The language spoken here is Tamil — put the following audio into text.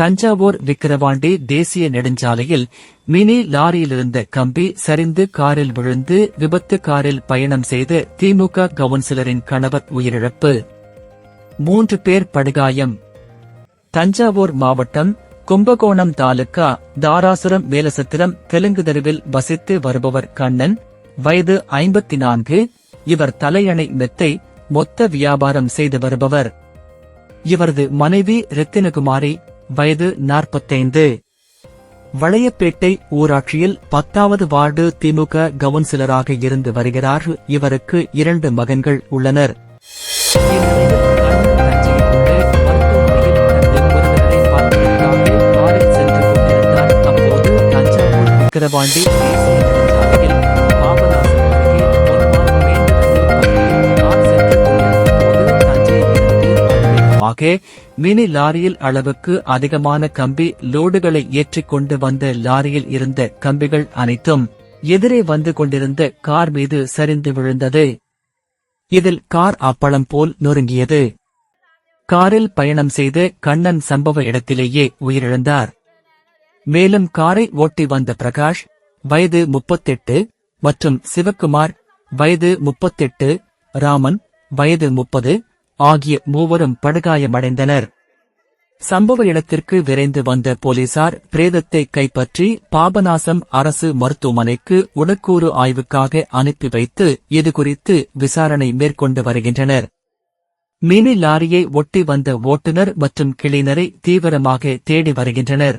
தஞ்சாவூர் விக்கிரவாண்டி தேசிய நெடுஞ்சாலையில் மினி லாரியிலிருந்த கம்பி சரிந்து காரில் விழுந்து விபத்து காரில் பயணம் செய்த திமுக கவுன்சிலரின் கணவர் உயிரிழப்பு. மூன்று பேர் படுகாயம். தஞ்சாவூர் மாவட்டம் கும்பகோணம் தாலுகா தாராசுரம் மேலசத்திரம் தெலுங்கு தெருவில் வசித்து வருபவர் கண்ணன். வயது ஐம்பத்தி நான்கு இவர் தலையணை மெத்தை மொத்த வியாபாரம் செய்து வருபவர். இவரது மனைவி ரத்தினகுமாரி வயது நாற்பத்தைந்து. வளையப்பேட்டை ஊராட்சியில் பத்தாவது வார்டு திமுக கவுன்சிலராக இருந்து வருகிறார். இவருக்கு இரண்டு மகன்கள் உள்ளனர். இந்நிலையில் காரணமாக மினி லாரியில் அளவுக்கு அதிகமான கம்பி லோடுகளை ஏற்றிக் கொண்டு வந்த லாரியில் இருந்த கம்பிகள் அனைத்தும் எதிரே வந்து கொண்டிருந்த கார் மீது சரிந்து விழுந்தது. இதில் கார் அப்பளம் போல் நொறுங்கியது. காரில் பயணம் செய்து கண்ணன் சம்பவ இடத்திலேயே உயிரிழந்தார். மேலும் காரை ஓட்டி வந்த பிரகாஷ் வயது முப்பத்தெட்டு மற்றும் சிவக்குமார் வயது முப்பத்தெட்டு ராமன் வயது முப்பது ஆகிய மூவரும் படுகாயமடைந்தனர். சம்பவ இடத்திற்கு விரைந்து வந்த போலீசார் பிரேதத்தை கைப்பற்றி பாபநாசம் அரசு மருத்துவமனைக்கு உடற்கூறு ஆய்வுக்காக அனுப்பி வைத்து இதுகுறித்து விசாரணை மேற்கொண்டு வருகின்றனர். மினி லாரியை ஒட்டி வந்த ஓட்டுநர் மற்றும் கிளினரை தீவிரமாக தேடி வருகின்றனர்.